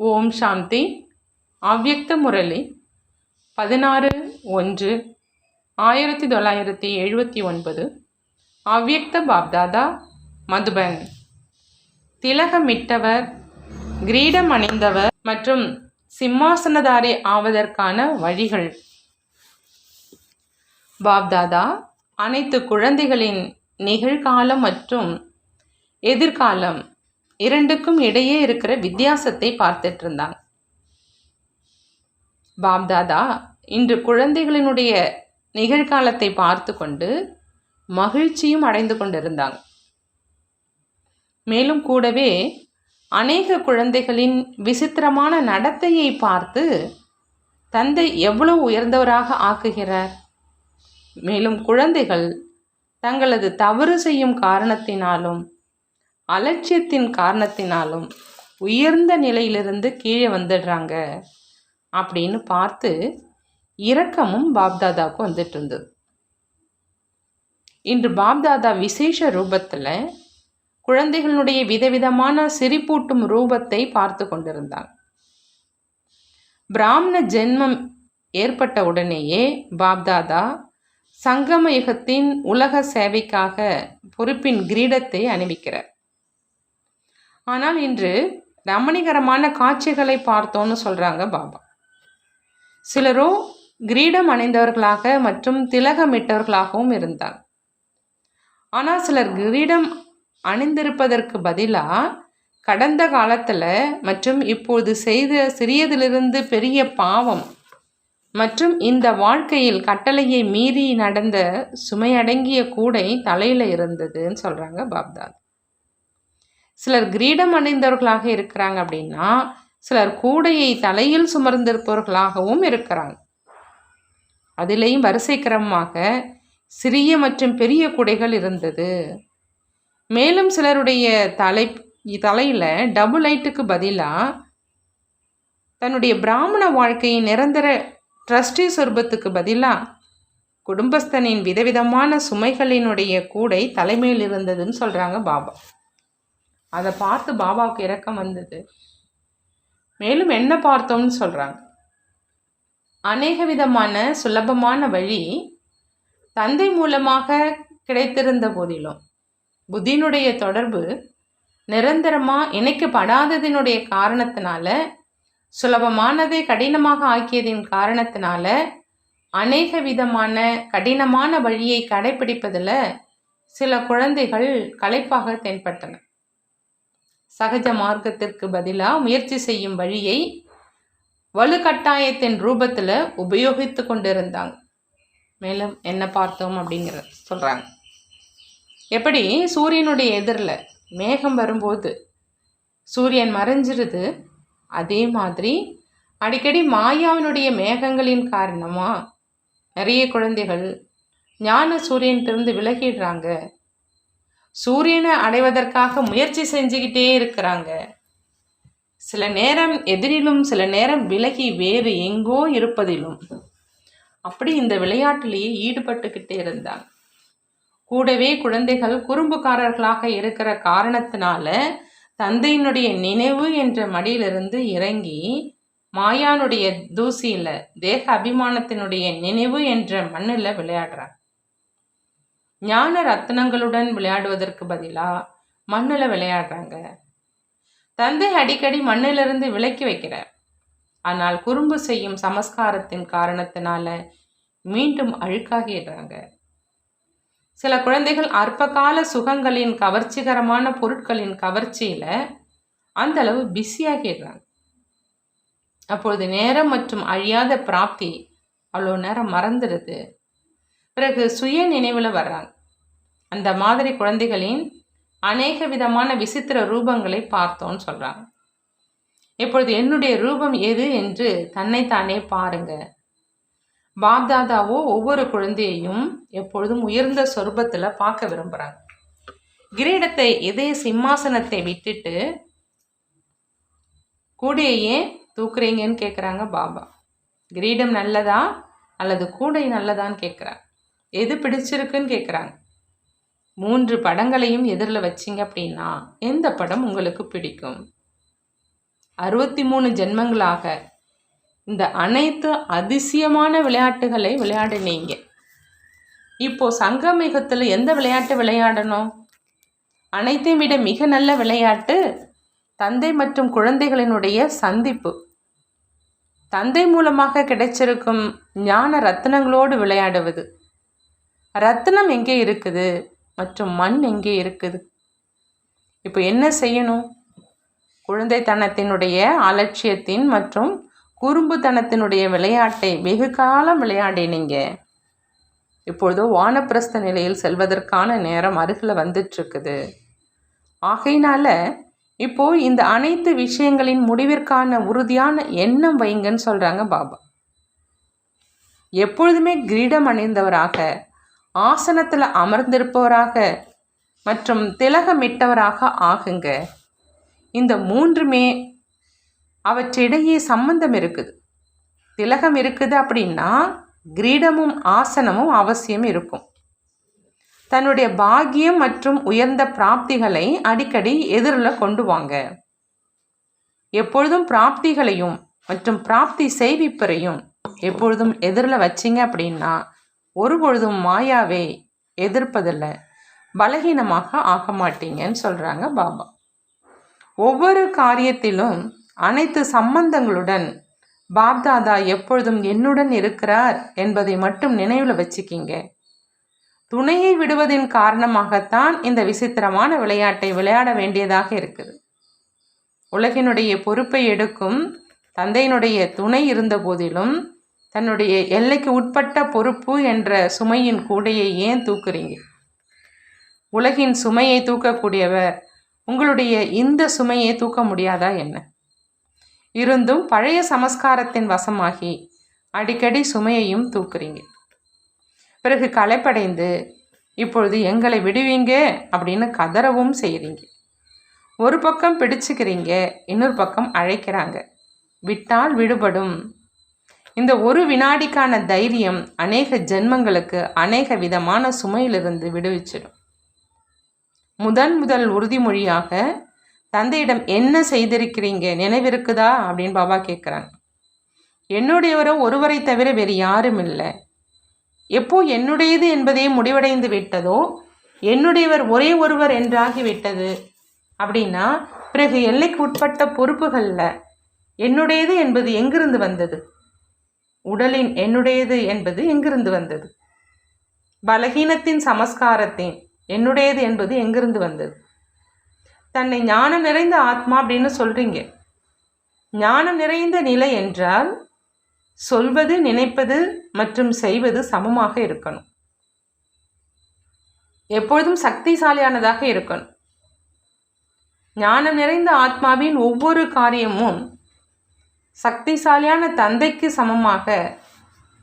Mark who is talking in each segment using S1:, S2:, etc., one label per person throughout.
S1: ஓம் சாந்தி. அவ்யக்த முரளி. பதினாறு ஒன்று ஆயிரத்தி தொள்ளாயிரத்தி எழுபத்தி ஒன்பது. அவ்யக்த பாப்தாதா மதுபன். திலகமிட்டவர் கிரீடம் அணிந்தவர் மற்றும் சிம்மாசனதாரி ஆவதற்கான வழிகள். பாப்தாதா அனைத்து குழந்தைகளின் நிகழ்காலம் மற்றும் எதிர்காலம் இரண்டுக்கும் இடையே இருக்கிற வித்தியாசத்தை பார்த்துட்டு இருந்தாங்க. பாப்தாதா இன்று குழந்தைகளினுடைய நிகழ்காலத்தை பார்த்து கொண்டு மகிழ்ச்சியும் அடைந்து கொண்டிருந்தாங்க. மேலும் கூடவே அநேக குழந்தைகளின் விசித்திரமான நடத்தையை பார்த்து தந்தை எவ்வளவு உயர்ந்தவராக ஆக்குகிறார். மேலும் குழந்தைகள் தங்களது தவறு செய்யும் காரணத்தினாலும் அலட்சியத்தின் காரணத்தினாலும் உயர்ந்த நிலையிலிருந்து கீழே வந்துடுறாங்க அப்படின்னு பார்த்து இரக்கமும் பாப்தாதாவுக்கு வந்துட்டு இருந்தது. இன்று பாப்தாதா விசேஷ ரூபத்தில் குழந்தைகளுடைய விதவிதமான சிரிப்பூட்டும் ரூபத்தை பார்த்து கொண்டிருந்தாங்க பிராமண ஜென்மம் ஏற்பட்ட உடனேயே பாப்தாதா சங்கம யுகத்தின் உலக சேவைக்காக பொறுப்பின் கிரீடத்தை அணிவிக்கிறார். ஆனால் இன்று ரமணிகரமான காட்சிகளை பார்த்தோன்னு சொல்கிறாங்க பாபா. சிலரோ கிரீடம் அணிந்தவர்களாக மற்றும் திலகமிட்டவர்களாகவும் இருந்தாங்க. ஆனால் சிலர் கிரீடம் அணிந்திருப்பதற்கு பதிலாக கடந்த காலத்தில் மற்றும் இப்போது செய்த சிறியதிலிருந்து பெரிய பாவம் மற்றும் இந்த வாழ்க்கையில் கட்டளையை மீறி நடந்த சுமையடங்கிய கூடை தலையில் இருந்ததுன்னு சொல்கிறாங்க பாப்தாத். சிலர் கிரீடம் அணிந்தவர்களாக இருக்கிறாங்க அப்படின்னா சிலர் கூடையை தலையில் சுமர்ந்திருப்பவர்களாகவும் இருக்கிறாங்க. அதிலேயும் வரிசை கிரமமாக சிறிய மற்றும் பெரிய குடைகள் இருந்தது. மேலும் சிலருடைய தலை தலையில் டபுள் லைட்டுக்கு பதிலாக தன்னுடைய பிராமண வாழ்க்கையின் நிரந்தர ட்ரஸ்டி சொர்பத்துக்கு பதிலாக குடும்பஸ்தனின் விதவிதமான சுமைகளினுடைய கூடை தலைமையில் இருந்ததுன்னு சொல்கிறாங்க பாபா. அதை பார்த்து பாபாவுக்கு இறக்கம் வந்தது. மேலும் என்ன பார்த்தோம்னு சொல்கிறாங்க அநேக விதமான சுலபமான வழி தந்தை மூலமாக கிடைத்திருந்த போதிலும் புத்தினுடைய தொடர்பு நிரந்தரமாக இணைக்கப்படாததினுடைய காரணத்தினால சுலபமானதை கடினமாக ஆக்கியதின் காரணத்தினால அநேக விதமான கடினமான வழியை கடைபிடிப்பதில் சில குழந்தைகள் களைப்பாக தென்பட்டன. சகஜ மார்க்கத்திற்கு பதிலாக முயற்சி செய்யும் வழியை வலுக்கட்டாயத்தின் ரூபத்தில் உபயோகித்து கொண்டிருந்தாங்க. மேலும் என்ன பார்த்தோம் அப்படிங்கிற சொல்கிறாங்க எப்படி? சூரியனுடைய எதிரில் மேகம் வரும்போது சூரியன் மறைஞ்சிருது. அதே மாதிரி அடிக்கடி மாயாவினுடைய மேகங்களின் காரணமாக நிறைய குழந்தைகள் ஞான சூரியன் திருந்து விலகிடுறாங்க. சூரியனை அடைவதற்காக முயற்சி செஞ்சுக்கிட்டே இருக்கிறாங்க. சில நேரம் எதிரிலும் சில நேரம் விலகி வேறு எங்கோ இருப்பதிலும். அப்படி இந்த விளையாட்டிலேயே ஈடுபட்டுக்கிட்டே இருந்தாங்க கூடவே குழந்தைகள் குறும்புக்காரர்களாக இருக்கிற காரணத்தினால தந்தையினுடைய நினைவு என்ற மடியிலிருந்து இறங்கி மாயானுடைய தூசியில் தேக அபிமானத்தினுடைய நினைவு என்ற மண்ணில் விளையாடுறாங்க ஞான ரத்னங்களுடன் விளையாடுவதற்கு பதிலாக மண்ணில் விளையாடுறாங்க. தந்தை அடிக்கடி மண்ணிலிருந்து விலக்கி வைக்கிறார். ஆனால் குறும்பு செய்யும் சமஸ்காரத்தின் காரணத்தினால மீண்டும் அழுக்காகிடுறாங்க. சில குழந்தைகள் அற்பகால சுகங்களின் கவர்ச்சிகரமான பொருட்களின் கவர்ச்சியில் அந்த அளவு பிஸியாகிடுறாங்க அப்பொழுது நேரம் மற்றும் அழியாத பிராப்தி அவ்வளோ நேரம் மறந்துடுது. பிறகு சுய நினைவில் வர்றாங்க. அந்த மாதிரி குழந்தைகளின் அநேக விதமான விசித்திர ரூபங்களை பார்த்தோன்னு சொல்கிறாங்க இப்பொழுது என்னுடைய ரூபம் எது என்று தன்னைத்தானே பாருங்க. பாப்தாதாவோ ஒவ்வொரு குழந்தையையும் எப்பொழுதும் உயர்ந்த சொருபத்தில் பார்க்க விரும்புகிறாங்க கிரீடத்தை இதய சிம்மாசனத்தை விட்டுட்டு கூடையே தூக்குறீங்கன்னு கேட்குறாங்க பாபா. கிரீடம் நல்லதா அல்லது கூடை நல்லதான்னு கேட்குறாங்க எது பிடிச்சிருக்குன்னு கேட்குறாங்க மூன்று படங்களையும் எதிரில் வச்சிங்க அப்படின்னா எந்த படம் உங்களுக்கு பிடிக்கும்? அறுபத்தி மூணு ஜென்மங்களாக இந்த அனைத்து அதிசயமான விளையாட்டுகளை விளையாடினீங்க. இப்போ சங்கமிகத்தில் எந்த விளையாட்டு விளையாடணும்? அனைத்தையும் விட மிக நல்ல விளையாட்டு தந்தை மற்றும் குழந்தைகளினுடைய சந்திப்பு. தந்தை மூலமாக கிடைச்சிருக்கும் ஞான ரத்தினங்களோடு விளையாடுவது. ரத்தினம் எங்கே இருக்குது? மற்றும் மண் எங்கே இருக்குது? இப்போ என்ன செய்யணும்? குழந்தைத்தனத்தினுடைய அலட்சியத்தின் மற்றும் குறும்புத்தனத்தினுடைய விளையாட்டை வெகு காலம் விளையாடினீங்க. இப்பொழுது வானப்பிரஸ்த நிலையில் செல்வதற்கான நேரம் அருகில் வந்துட்டுருக்குது. ஆகையினால இப்போ இந்த அனைத்து விஷயங்களின் முடிவிற்கான உறுதியான எண்ணம் வைங்கன்னு சொல்கிறாங்க பாபா. எப்பொழுதுமே கிரீடம் அணிந்தவராக ஆசனத்தில் அமர்ந்திருப்பவராக மற்றும் திலகமிட்டவராக ஆகுங்க. இந்த மூன்றுமே அவற்றிடையே சம்பந்தம் இருக்குது. திலகம் இருக்குது அப்படின்னா கிரீடமும் ஆசனமும் அவசியம் இருக்கும். தன்னுடைய பாக்கியம் மற்றும் உயர்ந்த பிராப்திகளை அடிக்கடி எதிரில் கொண்டு வாங்க. எப்பொழுதும் பிராப்திகளையும் மற்றும் பிராப்தி செய்விப்பரையும் எப்பொழுதும் எதிரில் வச்சிங்க அப்படின்னா ஒரு பொழுதும் எதிர்ப்பதில்லை. பலகீனமாக ஆக மாட்டீங்கன்னு சொல்கிறாங்க பாபா. ஒவ்வொரு காரியத்திலும் அனைத்து சம்பந்தங்களுடன் பாப்தாதா எப்பொழுதும் என்னுடன் இருக்கிறார் என்பதை மட்டும் நினைவில் வச்சுக்கிங்க. துணையை விடுவதின் காரணமாகத்தான் இந்த விசித்திரமான விளையாட்டை விளையாட வேண்டியதாக இருக்குது. உலகினுடைய பொறுப்பை எடுக்கும் தந்தையினுடைய துணை இருந்த போதிலும் தன்னுடைய எல்லைக்கு உட்பட்ட பொறுப்பு என்ற சுமையின் கூடையை ஏன் தூக்குறீங்க? உலகின் சுமையை தூக்கக்கூடியவர் உங்களுடைய இந்த சுமையை தூக்க முடியாதா என்ன? இருந்தும் பழைய சமஸ்காரத்தின் வசமாகி அடிக்கடி சுமையையும் தூக்குறீங்க. பிறகு களைப்படைந்து இப்பொழுது எங்களை விடுவீங்க அப்படின்னு கதறவும் செய்கிறீங்க ஒரு பக்கம் பிடிச்சுக்கிறீங்க இன்னொரு பக்கம் அழைக்கிறாங்க. விட்டால் விடுபடும். இந்த ஒரு வினாடிக்கான தைரியம் அநேக ஜென்மங்களுக்கு அநேக விதமான சுமையிலிருந்து விடுவிச்சிடும். முதன் முதல் உறுதிமொழியாக தந்தையிடம் என்ன செய்திருக்கிறீங்க? நினைவிருக்குதா? அப்படின்னு பாபா கேட்குறாங்க என்னுடையவரோ ஒருவரை தவிர வேறு யாரும் இல்லை. எப்போ என்னுடையது என்பதே முடிவடைந்து விட்டதோ என்னுடையவர் ஒரே ஒருவர் என்றாகி விட்டது. அப்படின்னா பிறகு எல்லைக்கு உட்பட்ட பொறுப்புகளில் என்னுடையது என்பது எங்கிருந்து வந்தது? உடலின் என்னுடையது என்பது எங்கிருந்து வந்தது? பலகீனத்தின் சமஸ்காரத்தின் என்னுடையது என்பது எங்கிருந்து வந்தது? தன்னை ஞானம் நிறைந்த ஆத்மா அப்படின்னு சொல்கிறீங்க ஞானம் நிறைந்த நிலை என்றால் சொல்வது நினைப்பது மற்றும் செய்வது சமமாக இருக்கணும். எப்பொழுதும் சக்திசாலியானதாக இருக்கணும். ஞானம் நிறைந்த ஆத்மாவின் ஒவ்வொரு காரியமும் சக்திசாலியான தந்தைக்கு சமமாக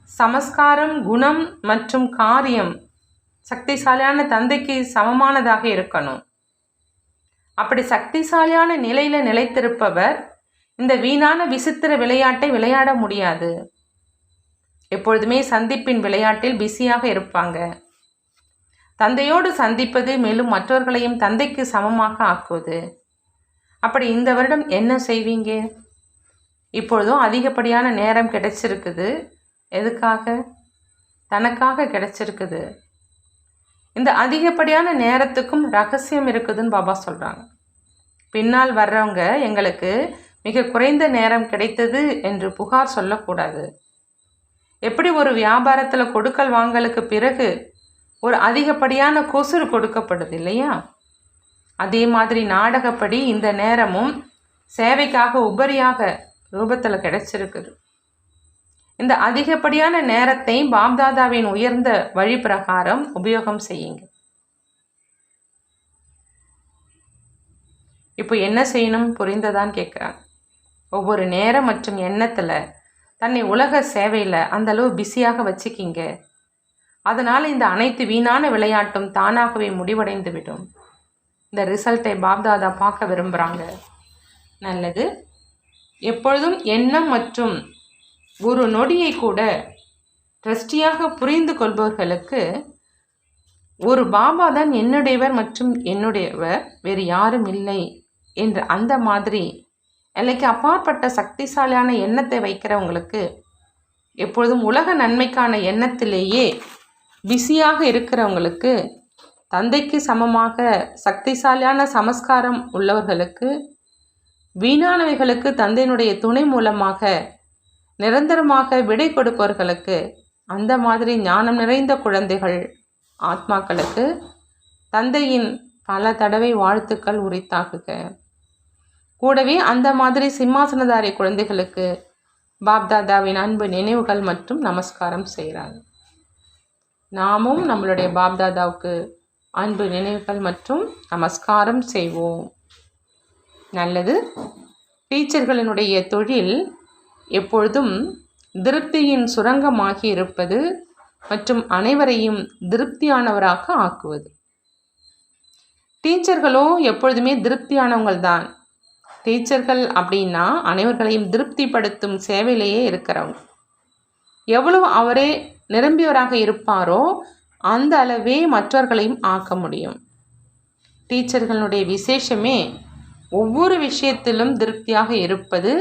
S1: சமஸ்காரம் குணம் மற்றும் காரியம் சக்திசாலியான தந்தைக்கு சமமானதாக இருக்கணும். அப்படி சக்திசாலியான நிலையில் நிலைத்திருப்பவர் இந்த வீணான விசித்திர விளையாட்டை விளையாட முடியாது. எப்பொழுதுமே சந்திப்பின் விளையாட்டில் பிஸியாக இருப்பாங்க. தந்தையோடு சந்திப்பது மேலும் மற்றவர்களையும் தந்தைக்கு சமமாக ஆக்குவது. அப்படி இந்த வருடம் என்ன செய்வீங்க? இப்பொழுதும் அதிகப்படியான நேரம் கிடைச்சிருக்குது. எதுக்காக? தனக்காக கிடைச்சிருக்குது. இந்த அதிகப்படியான நேரத்துக்கும் ரகசியம் இருக்குதுன்னு பாபா சொல்கிறாங்க பின்னால் வர்றவங்க எங்களுக்கு மிக குறைந்த நேரம் கிடைத்தது என்று புகார் சொல்லக்கூடாது. எப்படி ஒரு வியாபாரத்தில் கொடுக்கல் வாங்கலுக்கு பிறகு ஒரு அதிகப்படியான கொசுறு கொடுக்கப்படுது இல்லையா? அதே மாதிரி நாடகப்படி இந்த நேரமும் சேவைக்காக உபரியாக ரூபத்தில் கிடைச்சிருக்குது. இந்த அதிகப்படியான நேரத்தை பாப்தாதாவின் உயர்ந்த வழி பிரகாரம் உபயோகம் செய்யுங்க. இப்போ என்ன செய்யணும்? புரிந்ததான்னு கேட்குறாங்க ஒவ்வொரு நேரம் மற்றும் எண்ணத்தில் தன்னை உலக சேவையில் அந்தளவு பிஸியாக வச்சுக்கிங்க. அதனால் இந்த அனைத்து வீணான விளையாட்டும் தானாகவே முடிவடைந்து விடும். இந்த ரிசல்ட்டை பாப்தாதா பார்க்க விரும்புகிறாங்க நல்லது. எப்பொழுதும் எண்ணம் மற்றும் ஒரு நொடியை கூட ட்ரஸ்டியாக புரிந்து கொள்பவர்களுக்கு ஒரு பாபா தான் என்னுடையவர் மற்றும் என்னுடையவர் வேறு யாரும் இல்லை என்ற அந்த மாதிரி எல்லைக்கு அப்பாற்பட்ட சக்திசாலியான எண்ணத்தை வைக்கிறவங்களுக்கு எப்பொழுதும் உலக நன்மைக்கான எண்ணத்திலேயே பிஸியாக இருக்கிறவங்களுக்கு தந்தைக்கு சமமாக சக்திசாலியான சமஸ்காரம் உள்ளவர்களுக்கு வீணானவைகளுக்கு தந்தையினுடைய துணை மூலமாக நிரந்தரமாக விடை கொடுப்பவர்களுக்கு அந்த மாதிரி ஞானம் நிறைந்த குழந்தைகள் ஆத்மாக்களுக்கு தந்தையின் பல தடவை வாழ்த்துக்கள் உரித்தாகுக கூடவே அந்த மாதிரி சிம்மாசனதாரி குழந்தைகளுக்கு பாப்தாதாவின் அன்பு நினைவுகள் மற்றும் நமஸ்காரம் செய்கிறாங்க நாமும் நம்மளுடைய பாப்தாதாவுக்கு அன்பு நினைவுகள் மற்றும் நமஸ்காரம் செய்வோம். நல்லது. டீச்சர்களினுடைய தொழில் எப்பொழுதும் திருப்தியின் சுரங்கமாகி இருப்பது மற்றும் அனைவரையும் திருப்தியானவராக ஆக்குவது. டீச்சர்களோ எப்பொழுதுமே திருப்தியானவங்கள் தான் டீச்சர்கள் அப்படின்னா அனைவர்களையும் திருப்திப்படுத்தும் சேவையிலேயே இருக்கிறவங்க. எவ்வளவு அவரே நிரம்பியவராக இருப்பாரோ அந்த அளவே மற்றவர்களையும் ஆக்க முடியும். டீச்சர்களுடைய விசேஷமே ஒவ்வொரு விஷயத்திலும் திருப்தியாக இருப்பது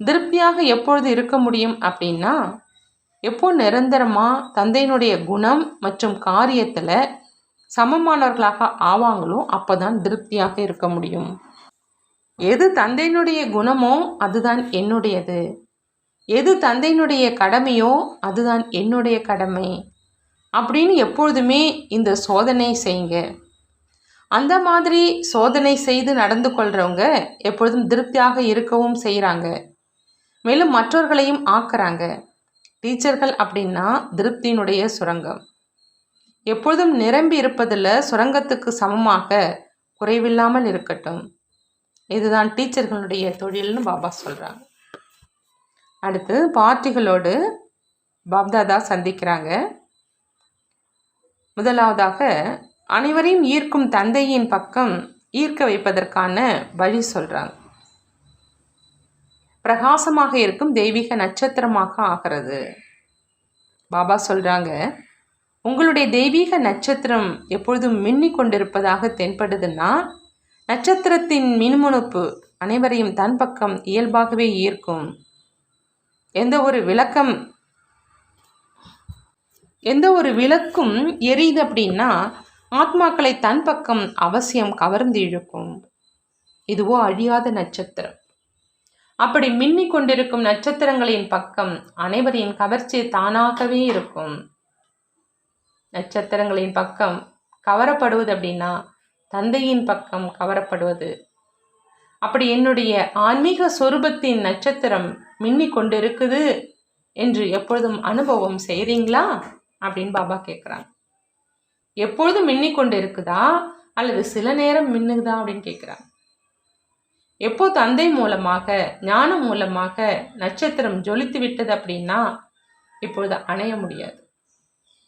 S1: திருப்தியாக எப்பொழுது இருக்க முடியும் அப்படின்னா எப்போ நிரந்தரமாக தந்தையினுடைய குணம் மற்றும் காரியத்தில் சமமானவர்களாக ஆவாங்களோ அப்போ தான் திருப்தியாக இருக்க முடியும். எது தந்தையினுடைய குணமோ அதுதான் என்னுடையது. எது தந்தையினுடைய கடமையோ அதுதான் என்னுடைய கடமை. அப்படின்னு எப்பொழுதுமே இந்த சோதனை செய்யுங்க. அந்த மாதிரி சோதனை செய்து நடந்து கொள்கிறவங்க எப்பொழுதும் திருப்தியாக இருக்கவும் செய்கிறாங்க மேலும் மற்றவர்களையும் ஆக்குறாங்க. டீச்சர்கள் அப்படின்னா திருப்தியினுடைய சுரங்கம். எப்பொழுதும் நிரம்பி இருப்பதில் சுரங்கத்துக்கு சமமாக குறைவில்லாமல் இருக்கட்டும். இதுதான் டீச்சர்களுடைய தொழில்னு பாபா சொல்கிறாங்க அடுத்து பார்ட்டிகளோடு பாப்தாதா சந்திக்கிறாங்க. முதலாவதாக அனைவரையும் ஈர்க்கும் தந்தையின் பக்கம் ஈர்க்க வைப்பதற்கான வழி சொல்கிறாங்க பிரகாசமாக இருக்கும் தெய்வீக நட்சத்திரமாக ஆகிறது. பாபா சொல்கிறாங்க உங்களுடைய தெய்வீக நட்சத்திரம் எப்பொழுதும் மின்னி கொண்டிருப்பதாக தென்படுதுன்னா நட்சத்திரத்தின் மின்முணுப்பு அனைவரையும் தன் பக்கம் இயல்பாகவே ஈர்க்கும். எந்த ஒரு விளக்கம் எந்த ஒரு விளக்கும் எரியுது அப்படின்னா ஆத்மாக்களை தன் பக்கம் அவசியம் கவர்ந்து இழுக்கும். இதுவோ அழியாத நட்சத்திரம். அப்படி மின்னிக் கொண்டிருக்கும் நட்சத்திரங்களின் பக்கம் அனைவரின் கவர்ச்சி தானாகவே இருக்கும். நட்சத்திரங்களின் பக்கம் கவரப்படுவது அப்படின்னா தந்தையின் பக்கம் கவரப்படுவது. அப்படி என்னுடைய ஆன்மீக சொரூபத்தின் நட்சத்திரம் மின்னிக் கொண்டிருக்குது என்று எப்பொழுதும் அனுபவம் செய்கிறீங்களா அப்படின்னு பாபா கேட்குறாங்க எப்பொழுதும் மின்னி கொண்டு இருக்குதா அல்லது சில நேரம் மின்னுதா? அப்படின்னு கேட்குறாங்க எப்போ தந்தை மூலமாக ஞானம் மூலமாக நட்சத்திரம் ஜொலித்து விட்டது அப்படின்னா இப்பொழுது அணைய முடியாது.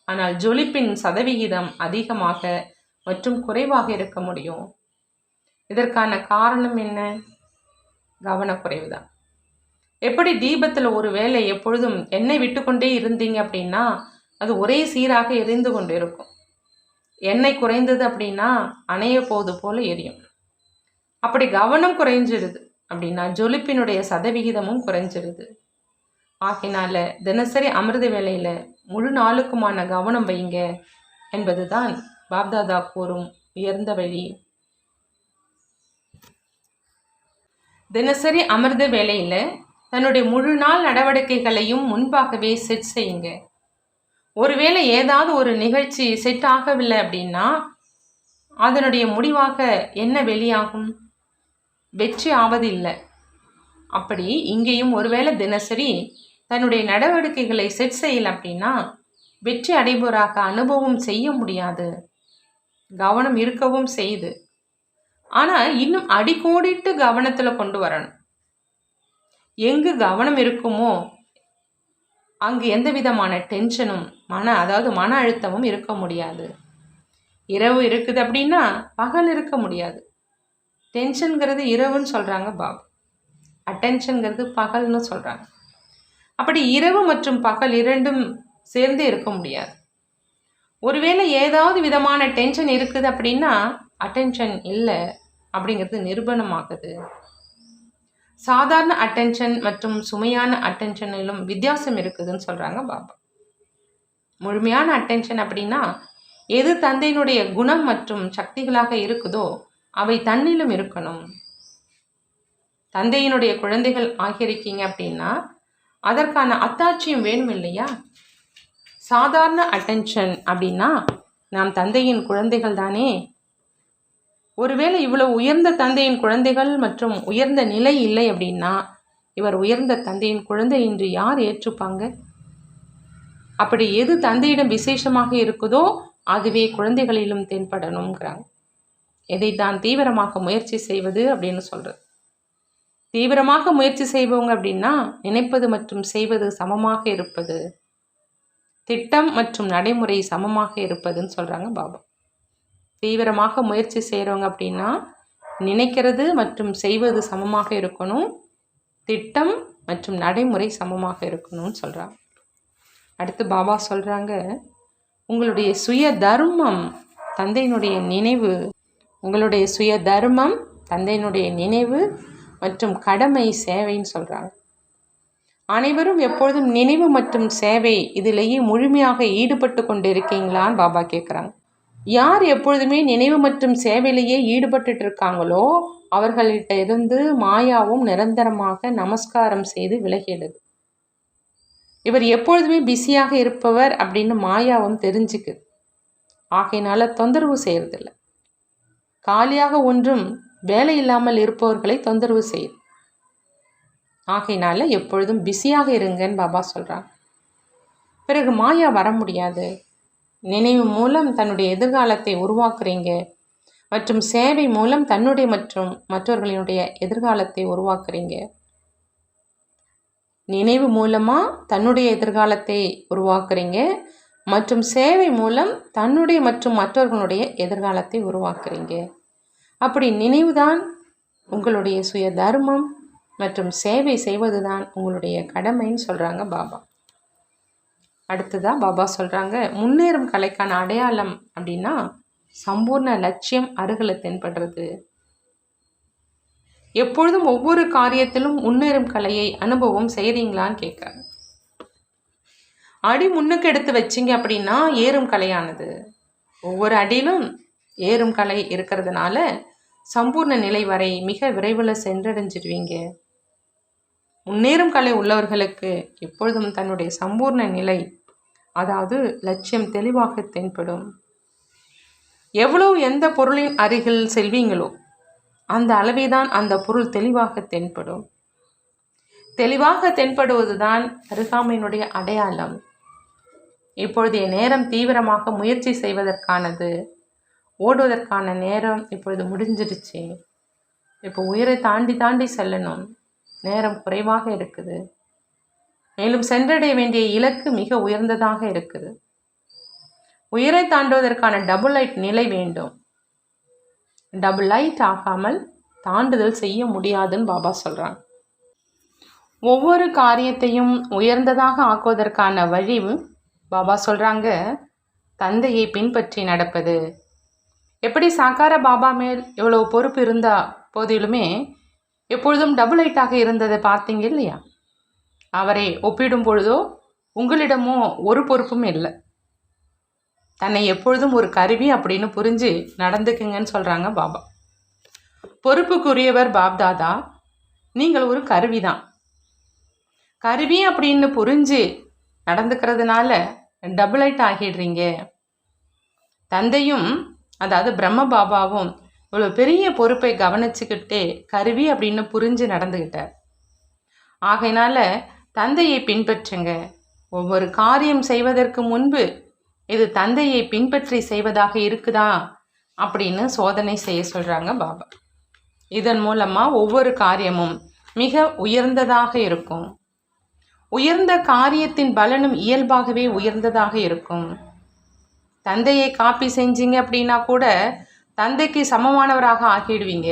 S1: ஆனால் ஜொலிப்பின் சதவிகிதம் அதிகமாக மற்றும் குறைவாக இருக்க முடியும். இதற்கான காரணம் என்ன? கவனக்குறைவு தான் எப்படி தீபத்தில் ஒரு வேலை எப்பொழுதும் எண்ணெய் விட்டுக்கொண்டே இருந்தீங்க அப்படின்னா அது ஒரே சீராக எரிந்து கொண்டு இருக்கும் எண்ணெய் குறைந்தது அப்படின்னா அணைய போது போல் எரியும். அப்படி கவனம் குறைஞ்சிருது அப்படின்னா ஜொலிப்பினுடைய சதவிகிதமும் குறைஞ்சிருது. ஆகினால தினசரி அமிர்த வேலையில் முழு நாளுக்குமான கவனம் வைங்க என்பதுதான் பாப்தாதா கூறும் உயர்ந்த வழி. தினசரி அமிர்த வேலையில் தன்னுடைய முழு நாள் நடவடிக்கைகளையும் முன்பாகவே செட் செய்யுங்க. ஒருவேளை ஏதாவது ஒரு நிகழ்ச்சி செட் ஆகவில்லை அப்படின்னா அதனுடைய முடிவாக என்ன வெளியாகும்? வெற்றி ஆவதில்லை. அப்படி இங்கேயும் ஒருவேளை தினசரி தன்னுடைய நடவடிக்கைகளை செட் செய்யலை அப்படின்னா வெற்றி அடைபவராக அனுபவம் செய்ய முடியாது. கவனம் இருக்கவும் செய்யுது. ஆனால் இன்னும் அடிக்கோடிட்டு கவனத்தில் கொண்டு வரணும். எங்கு கவனம் இருக்குமோ அங்கு எந்த விதமான டென்ஷனும் மன அதாவது மன அழுத்தமும் இருக்க முடியாது. இரவு இருக்குது அப்படின்னா பகல் இருக்க முடியாது. டென்ஷனுங்கிறது இரவுன்னு சொல்கிறாங்க பாபு. அட்டென்ஷனுங்கிறது பகல்னு சொல்கிறாங்க அப்படி இரவு மற்றும் பகல் இரண்டும் சேர்ந்து இருக்க முடியாது. ஒருவேளை ஏதாவது விதமான டென்ஷன் இருக்குது அப்படின்னா அட்டென்ஷன் இல்லை அப்படிங்கிறது நிரூபணமாகுது. சாதாரண அட்டென்ஷன் மற்றும் சுமையான அட்டென்ஷனிலும் வித்தியாசம் இருக்குதுன்னு சொல்கிறாங்க பாபா. முழுமையான அட்டென்ஷன் அப்படின்னா எது தந்தையினுடைய குணம் மற்றும் சக்திகளாக இருக்குதோ அவை தன்னிலும் இருக்கணும். தந்தையினுடைய குழந்தைகள் ஆகியிருக்கீங்க அப்படின்னா அதற்கான அத்தாட்சியும் வேணும் இல்லையா? சாதாரண அட்டென்ஷன் அப்படின்னா நாம் தந்தையின் குழந்தைகள் தானே ஒருவேளை இவ்வளவு உயர்ந்த தந்தையின் குழந்தைகள் மற்றும் உயர்ந்த நிலை இல்லை அப்படின்னா இவர் உயர்ந்த தந்தையின் குழந்தை என்று யார் ஏற்றுப்பாங்க? அப்படி எது தந்தையிடம் விசேஷமாக இருக்குதோ அதுவே குழந்தைகளிலும் தென்படணுங்கிறாங்க எதை தான் தீவிரமாக முயற்சி செய்வது அப்படின்னு சொல்கிறது தீவிரமாக முயற்சி செய்பவங்க அப்படின்னா நினைப்பது மற்றும் செய்வது சமமாக இருப்பது திட்டம் மற்றும் நடைமுறை சமமாக இருப்பதுன்னு சொல்கிறாங்க பாபா. தீவிரமாக முயற்சி செய்கிறவங்க அப்படின்னா நினைக்கிறது மற்றும் செய்வது சமமாக இருக்கணும். திட்டம் மற்றும் நடைமுறை சமமாக இருக்கணும்னு சொல்கிறாங்க அடுத்து பாபா சொல்கிறாங்க உங்களுடைய சுய தர்மம் தந்தையினுடைய நினைவு உங்களுடைய சுய தர்மம் தந்தையினுடைய நினைவு மற்றும் கடமை சேவைன்னு சொல்கிறாங்க அனைவரும் எப்பொழுதும் நினைவு மற்றும் சேவை இதிலேயே முழுமையாக ஈடுபட்டு கொண்டு இருக்கீங்களான்னு பாபா கேட்குறாங்க யார் எப்பொழுதுமே நினைவு மற்றும் சேவையிலேயே ஈடுபட்டுட்டு இருக்காங்களோ அவர்கள்ட்ட இருந்து மாயாவும் நிரந்தரமாக நமஸ்காரம் செய்து விலகிடுது இவர் எப்பொழுதுமே பிஸியாக இருப்பவர் அப்படின்னு மாயாவும் தெரிஞ்சுக்குது ஆகையினால தொந்தரவு செய்யறதில்ல. காலியாக ஒன்றும் வேலை இல்லாமல் இருப்பவர்களை தொந்தரவு செய்யுது ஆகையினால எப்பொழுதும் பிஸியாக இருங்கன்னு பாபா சொல்கிறாங்க பிறகு மாயா வர முடியாது. நினைவு மூலம் தன்னுடைய எதிர்காலத்தை உருவாக்குறீங்க. மற்றும் சேவை மூலம் தன்னுடைய மற்றும் மற்றவர்களினுடைய எதிர்காலத்தை உருவாக்குறீங்க. நினைவு மூலமாக தன்னுடைய எதிர்காலத்தை உருவாக்குறீங்க. மற்றும் சேவை மூலம் தன்னுடைய மற்றும் மற்றவர்களுடைய எதிர்காலத்தை உருவாக்குறீங்க. அப்படி நினைவுதான் உங்களுடைய சுய தர்மம் மற்றும் சேவை செய்வது தான் உங்களுடைய கடமைன்னு சொல்கிறாங்க பாபா. அடுத்ததாக பாபா சொல்கிறாங்க முன்னேறும் கலைக்கான அடையாளம் அப்படின்னா சம்பூர்ண லட்சியம் அருகில் தென்படுறது. எப்பொழுதும் ஒவ்வொரு காரியத்திலும் முன்னேறும் கலையை அனுபவம் செய்கிறீங்களான்னு கேட்குறாங்க. அடி முன்னுக்கு எடுத்து வச்சிங்க அப்படின்னா ஏறும் கலையானது. ஒவ்வொரு அடியிலும் ஏறும் கலை இருக்கிறதுனால சம்பூர்ண நிலை வரை மிக விரைவில் சென்றடைஞ்சிடுவீங்க முன்னேறும் கலை உள்ளவர்களுக்கு எப்பொழுதும் தன்னுடைய சம்பூர்ண நிலை அதாவது லட்சியம் தெளிவாக தென்படும். எவ்வளவு எந்த பொருளின் அருகில் செல்வீங்களோ அந்த அளவேதான் அந்த பொருள் தெளிவாக தென்படும். தெளிவாக தென்படுவதுதான் அருகாமையினுடைய அடையாளம். இப்பொழுதைய நேரம் தீவிரமாக முயற்சி செய்வதற்கானது. ஓடுவதற்கான நேரம் இப்பொழுது முடிஞ்சிருச்சு இப்போ உயிரை தாண்டி தாண்டி செல்லணும். நேரம் குறைவாக இருக்குது. மேலும் சென்றடைய வேண்டிய இலக்கு மிக உயர்ந்ததாக இருக்குது. உயிரை தாண்டுவதற்கான டபுள் லைட் நிலை வேண்டும். டபுள் லைட் ஆகாமல் தாண்டுதல் செய்ய முடியாதுன்னு பாபா சொல்கிறாங்க ஒவ்வொரு காரியத்தையும் உயர்ந்ததாக ஆக்குவதற்கான வழி பாபா சொல்கிறாங்க தந்தையை பின்பற்றி நடப்பது. எப்படி சாக்கார பாபா மேல் இவ்வளவு பொறுப்பு இருந்தா போதிலுமே எப்பொழுதும் டபுள் லைட்டாக இருந்ததை பார்த்தீங்க இல்லையா? அவரை ஒப்பிடும் பொழுதோ உங்களிடமோ ஒரு பொறுப்பும் இல்லை. தன்னை எப்பொழுதும் ஒரு கருவி அப்படின்னு புரிஞ்சு நடந்துக்குங்கன்னு சொல்கிறாங்க பாபா. பொறுப்புக்குரியவர் பாப்தாதா நீங்கள் ஒரு கருவி தான் கருவி அப்படின்னு புரிஞ்சு நடந்துக்கிறதுனால டபுளைட் ஆகிடுறீங்க. தந்தையும் அதாவது பிரம்ம பாபாவும் இவ்வளோ பெரிய பொறுப்பை கவனிச்சுக்கிட்டே கருவி அப்படின்னு புரிஞ்சு நடந்துக்கிட்டார் ஆகையினால தந்தையை பின்பற்றுங்க. ஒவ்வொரு காரியம் செய்வதற்கு முன்பு இது தந்தையை பின்பற்றி செய்வதாக இருக்குதா? அப்படின்னு சோதனை செய்ய சொல்கிறாங்க பாபா. இதன் மூலமாக ஒவ்வொரு காரியமும் மிக உயர்ந்ததாக இருக்கும். உயர்ந்த காரியத்தின் பலனும் இயல்பாகவே உயர்ந்ததாக இருக்கும். தந்தையை காப்பி செஞ்சீங்க அப்படின்னா கூட தந்தைக்கு சமமானவராக ஆகிடுவீங்க.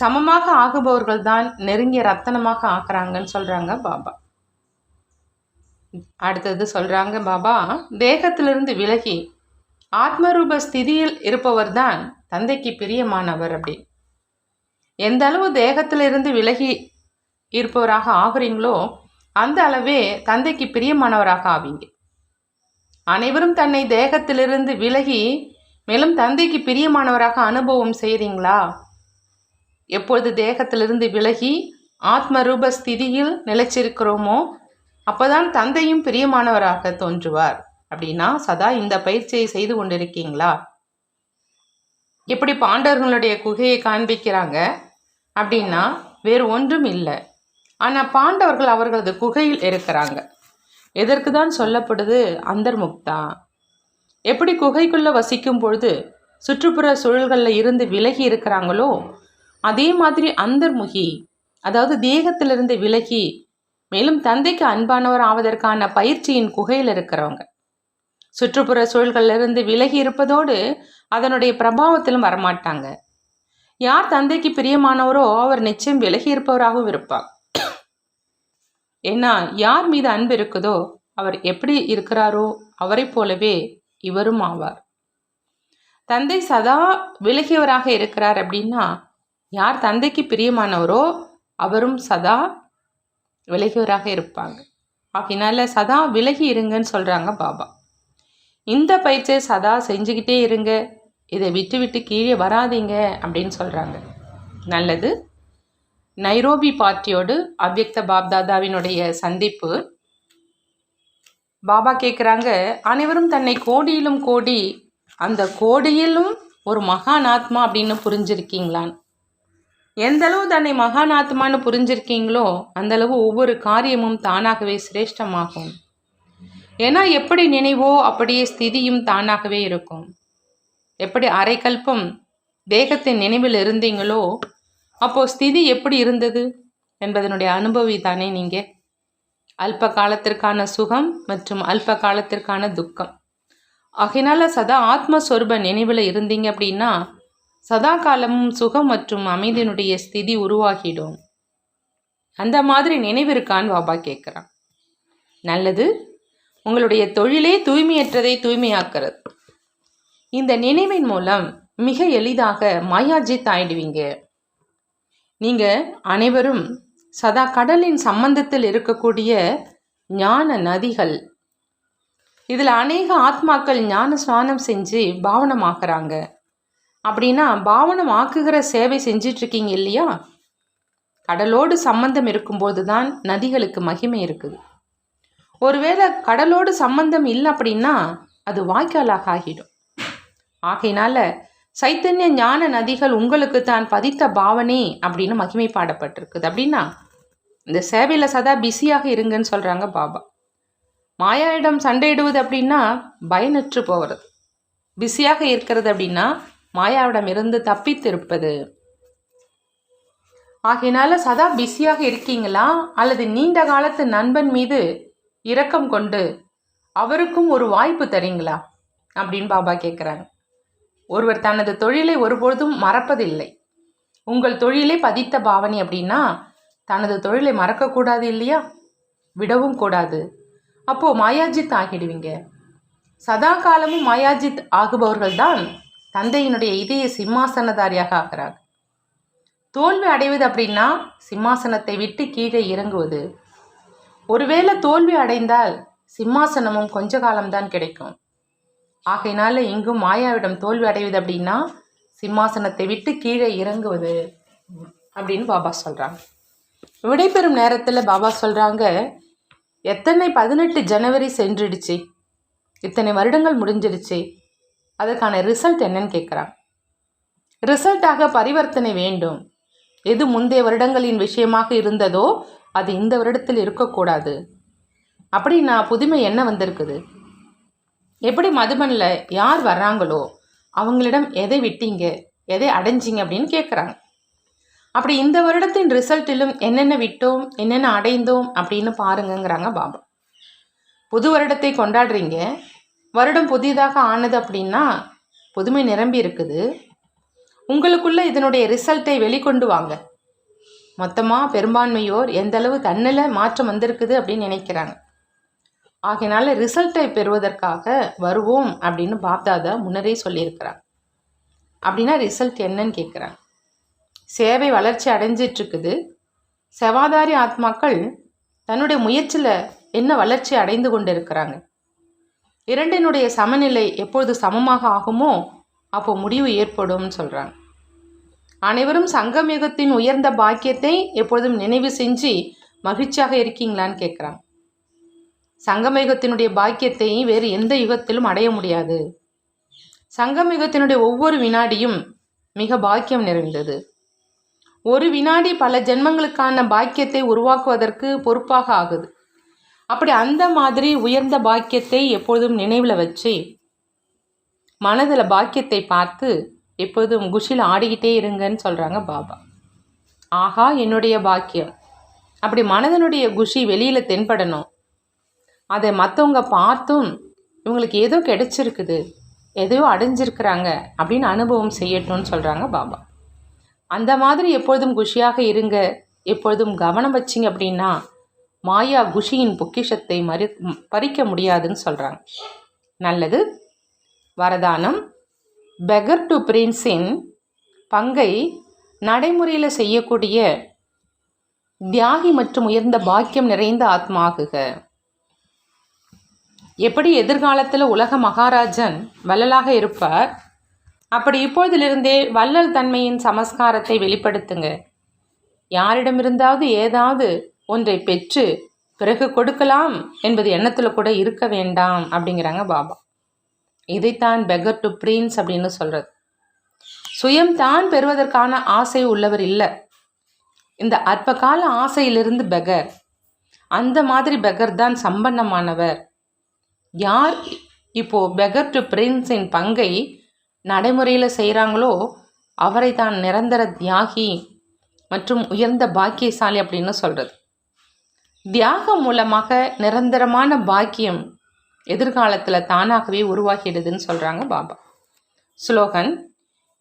S1: சமமாக ஆகுபவர்கள் தான் நெருங்கிய ரத்தனமாக ஆக்குறாங்கன்னு சொல்கிறாங்க பாபா. அடுத்தது சொல்கிறாங்க பாபா தேகத்திலிருந்து விலகி ஆத்மரூப ஸ்திதியில் இருப்பவர் தான் தந்தைக்கு பிரியமானவர் அப்படி. எந்த அளவு தேகத்திலிருந்து விலகி இருப்பவராக ஆகுறீங்களோ அந்த அளவே தந்தைக்கு பிரியமானவராக ஆவீங்க. அனைவரும் தன்னை தேகத்திலிருந்து விலகி மேலும் தந்தைக்கு பிரியமானவராக அனுபவம் செய்கிறீங்களா எப்பொழுது தேகத்திலிருந்து விலகி ஆத்மரூப ஸ்திதியில் நிலைச்சிருக்கிறோமோ அப்போதான் தந்தையும் பிரியமானவராக தோன்றுவார். அப்படின்னா சதா இந்த பயிற்சியை செய்து கொண்டிருக்கீங்களா? எப்படி பாண்டவர்களுடைய குகையை காண்பிக்கிறாங்க? அப்படின்னா வேறு ஒன்றும் இல்லை. ஆனால் பாண்டவர்கள் அவர்களது குகையில் இருக்கிறாங்க. எதற்கு தான் சொல்லப்படுது அந்தர்முக்தா எப்படி குகைக்குள்ளே வசிக்கும் பொழுது சுற்றுப்புற சூழல்களில் இருந்து விலகி இருக்கிறாங்களோ அதே மாதிரி அந்தர்முகி அதாவது தேகத்திலிருந்து விலகி மேலும் தந்தைக்கு அன்பானவர் ஆவதற்கான பயிற்சியின் குகையில் இருக்கிறவங்க. சுற்றுப்புற சூழல்களிலிருந்து விலகி இருப்பதோடு அதனுடைய பிரபாவத்திலும் வரமாட்டாங்க. யார் தந்தைக்கு பிரியமானவரோ அவர் நிச்சயம் விலகி இருப்பவராகவும் இருப்பார். ஏன்னா யார் மீது அன்பு இருக்குதோ அவர் எப்படி இருக்கிறாரோ அவரைப் போலவே இவரும் ஆவார். தந்தை சதா விலகியவராக இருக்கிறார் அப்படின்னா யார் தந்தைக்கு பிரியமானவரோ அவரும் சதா விலகியவராக இருப்பாங்க. அப்படினால சதா விலகி இருங்கன்னு சொல்கிறாங்க பாபா. இந்த பயிற்சியை சதா செஞ்சுக்கிட்டே இருங்க. இதை விட்டு விட்டு கீழே வராதீங்க அப்படின்னு சொல்கிறாங்க நல்லது. நைரோபி பார்ட்டியோடு அவ்யக்த பாப்தாதாவினுடைய சந்திப்பு. பாபா கேட்குறாங்க அனைவரும் தன்னை கோடியிலும் கோடி அந்த கோடியிலும் ஒரு மகானாத்மா அப்படின்னு புரிஞ்சிருக்கீங்களான்னு. எந்தளவு தன்னை மகானாத்மான்னு புரிஞ்சிருக்கீங்களோ அந்தளவு ஒவ்வொரு காரியமும் தானாகவே சிரேஷ்டமாகும். ஏன்னா எப்படி நினைவோ அப்படியே ஸ்திதியும் தானாகவே இருக்கும். எப்படி அரைக்கல்பம் தேகத்தின் நினைவில் இருந்தீங்களோ அப்போ ஸ்திதி எப்படி இருந்தது என்பதனுடைய அனுபவி தானே நீங்கள் அல்ப காலத்திற்கான சுகம் மற்றும் அல்ப காலத்திற்கான துக்கம். ஆகையினால சதா ஆத்மஸ்வரூப நினைவில் இருந்தீங்க அப்படின்னா சதா காலமும் சுகம் மற்றும் அமைதியினுடைய ஸ்திதி உருவாகிடும். அந்த மாதிரி நினைவிருக்கான்னு பாபா கேட்குறான் நல்லது. உங்களுடைய தொழிலே தூய்மையற்றதை தூய்மையாக்கிறது. இந்த நினைவின் மூலம் மிக எளிதாக மாயாஜித் ஆயிடுவீங்க நீங்கள் அனைவரும் சதா கடலின் சம்பந்தத்தில் இருக்கக்கூடிய ஞான நதிகள். இதில் அநேக ஆத்மாக்கள் ஞான ஸ்நானம் செஞ்சு பாவனமாகறாங்க. அப்படின்னா பாவனம் ஆக்குகிற சேவை செஞ்சிட்ருக்கீங்க இல்லையா? கடலோடு சம்பந்தம் இருக்கும்போது தான் நதிகளுக்கு மகிமை இருக்குது. ஒருவேளை கடலோடு சம்பந்தம் இல்லை அப்படின்னா அது வாய்க்காலாக ஆகிடும். ஆகையினால சைத்தன்ய ஞான நதிகள் உங்களுக்கு தான் பதித்த பாவனை அப்படின்னு மகிமை பாடப்பட்டிருக்குது. அப்படின்னா இந்த சேவையில் சதா பிஸியாக இருங்கன்னு சொல்கிறாங்க பாபா. மாயாயிடம் சண்டையிடுவது அப்படின்னா பயனற்று போகிறது பிஸியாக இருக்கிறது அப்படின்னா மாயாவிடமிருந்து தப்பித்திருப்பது. ஆகையினால சதா பிஸியாக இருக்கீங்களா? அல்லது நீண்ட காலத்து நண்பன் மீது இரக்கம் கொண்டு அவருக்கும் ஒரு வாய்ப்பு தரீங்களா? அப்படின்னு பாபா கேட்குறாங்க ஒருவர் தனது தொழிலை ஒருபொழுதும் மறப்பதில்லை. உங்கள் தொழிலை பதித்த பாவனை அப்படின்னா தனது தொழிலை மறக்கக்கூடாது இல்லையா? விடவும் கூடாது. அப்போது மாயாஜித் ஆகிடுவீங்க. சதா காலமும் மாயாஜித் ஆகுபவர்கள் தான் தந்தையினுடைய இதய சிம்மாசனதாரியாக ஆகிறார். தோல்வி அடைவது அப்படின்னா சிம்மாசனத்தை விட்டு கீழே இறங்குவது. ஒருவேளை தோல்வி அடைந்தால் சிம்மாசனமும் கொஞ்ச காலம்தான் கிடைக்கும். ஆகையினால இங்கும் மாயாவிடம் தோல்வி அடைவது அப்படின்னா சிம்மாசனத்தை விட்டு கீழே இறங்குவது அப்படின்னு பாபா சொல்கிறாங்க விடைபெறும் நேரத்தில் பாபா சொல்கிறாங்க எத்தனை பதினெட்டு ஜனவரி சென்றுடுச்சு. இத்தனை வருடங்கள் முடிஞ்சிடுச்சு. அதற்கான ரிசல்ட் என்னன்னு கேட்குறாங்க. ரிசல்ட்டாக பரிவர்த்தனை வேண்டும். எது முந்தைய வருடங்களின் விஷயமாக இருந்ததோ அது இந்த வருடத்தில் இருக்கக்கூடாது. அப்படின்னா புதுமை என்ன வந்திருக்குது? எப்படி மதுபனில் யார் வர்றாங்களோ அவங்களிடம் எதை விட்டீங்க எதை அடைஞ்சிங்க அப்படின்னு கேட்குறாங்க. அப்படி இந்த வருடத்தின் ரிசல்ட்டிலும் என்னென்ன விட்டோம் என்னென்ன அடைந்தோம் அப்படின்னு பாருங்கங்கிறாங்க பாபா. புது வருடத்தை கொண்டாடுறீங்க வருடம் புதிதாக ஆனது அப்படின்னா புதுமை நிரம்பி இருக்குது. உங்களுக்குள்ள இதனுடைய ரிசல்ட்டை வெளிக்கொண்டு வாங்க. மொத்தமாக பெரும்பான்மையோர் எந்த அளவு தன்னில் மாற்றம் வந்திருக்குது அப்படின்னு நினைக்கிறாங்க. ஆகையினால ரிசல்ட்டை பெறுவதற்காக வருவோம் அப்படின்னு பாப்தாதா முன்னரே சொல்லியிருக்கிறாங்க அப்படின்னா ரிசல்ட் என்னன்னு கேட்குறாங்க. சேவை வளர்ச்சி அடைஞ்சிட்ருக்குது. செவாதாரி ஆத்மாக்கள் தன்னுடைய முயற்சியில் என்ன வளர்ச்சி அடைந்து கொண்டு இருக்கிறாங்க இரண்டினுடைய சமநிலை எப்பொழுது சமமாக ஆகுமோ அப்போ முடிவு ஏற்படும்னு சொல்கிறாங்க அனைவரும் சங்கமயுகத்தின் உயர்ந்த பாக்கியத்தை எப்பொழுதும் நினைவு செஞ்சு மகிழ்ச்சியாக இருக்கீங்களான்னு கேட்குறாங்க சங்கமயுகத்தினுடைய பாக்கியத்தை வேறு எந்த யுகத்திலும் அடைய முடியாது. சங்கமயுகத்தினுடைய ஒவ்வொரு வினாடியும் மிக பாக்கியம் நிறைந்தது. ஒரு வினாடி பல ஜென்மங்களுக்கான பாக்கியத்தை உருவாக்குவதற்கு பொறுப்பாக ஆகுது. அப்படி அந்த மாதிரி உயர்ந்த பாக்கியத்தை எப்பொழுதும் நினைவில் வச்சு மனதில் பாக்கியத்தை பார்த்து எப்போதும் குஷியில் ஆடிக்கிட்டே இருங்கன்னு சொல்கிறாங்க பாபா. ஆஹா என்னுடைய பாக்கியம். அப்படி மனதனுடைய குஷி வெளியில் தென்படணும். அதை மற்றவங்க பார்த்தும் இவங்களுக்கு ஏதோ கிடைச்சிருக்குது எதையோ அடைஞ்சிருக்கிறாங்க அப்படின்னு அனுபவம் செய்யட்டும்னு சொல்கிறாங்க பாபா. அந்த மாதிரி எப்பொழுதும் குஷியாக இருங்க எப்பொழுதும் கவனம் வச்சிங்க அப்படின்னா மாயா குஷியின் பொக்கிஷத்தை மறி பறிக்க முடியாதுன்னு சொல்கிறாங்க நல்லது. வரதானம். பெகர் டு பிரின்ஸின் பங்கை நடைமுறையில் செய்யக்கூடிய தியாகி மற்றும் உயர்ந்த பாக்கியம் நிறைந்த ஆத்மாகுக. எப்படி எதிர்காலத்தில் உலக மகாராஜன் வள்ளலாக இருப்பார்? அப்படி இப்பொழுதிலிருந்தே வள்ளல் தன்மையின் சமஸ்காரத்தை வெளிப்படுத்துங்க. யாரிடமிருந்தாவது ஏதாவது ஒன்றை பெற்று பிறகு கொடுக்கலாம் என்பது எண்ணத்தில் கூட இருக்க வேண்டாம் அப்படிங்கிறாங்க பாபா. இதைத்தான் பெகர் டு பிரின்ஸ் அப்படின்னு சொல்கிறது சுயம் தான் பெறுவதற்கான ஆசை உள்ளவர் இல்லை. இந்த அற்பகால ஆசையிலிருந்து பெகர் அந்த மாதிரி பெகர் தான் சம்பன்னமானவர். யார் இப்போ பெகர் டு பிரின்ஸின் பங்கை நடைமுறையில் செய்கிறாங்களோ அவரை தான் நிரந்தர தியாகி மற்றும் உயர்ந்த பாக்கியசாலி அப்படின்னு சொல்கிறது தியாகம் மூலமாக நிரந்தரமான பாக்கியம் எதிர்காலத்தில் தானாகவே உருவாகிடுதுன்னு சொல்கிறாங்க பாபா. ஸ்லோகன்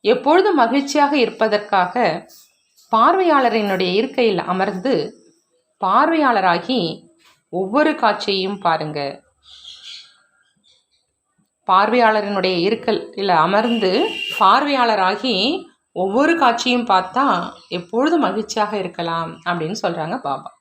S1: எப்பொழுதும் மகிழ்ச்சியாக இருப்பதற்காக பார்வையாளரினுடைய இருக்கையில் அமர்ந்து பார்வையாளராகி ஒவ்வொரு காட்சியையும் பாருங்க. பார்வையாளரினுடைய இருக்கல் அமர்ந்து பார்வையாளராகி ஒவ்வொரு காட்சியும் பார்த்தா எப்பொழுதும் மகிழ்ச்சியாக இருக்கலாம் அப்படின்னு சொல்கிறாங்க பாபா.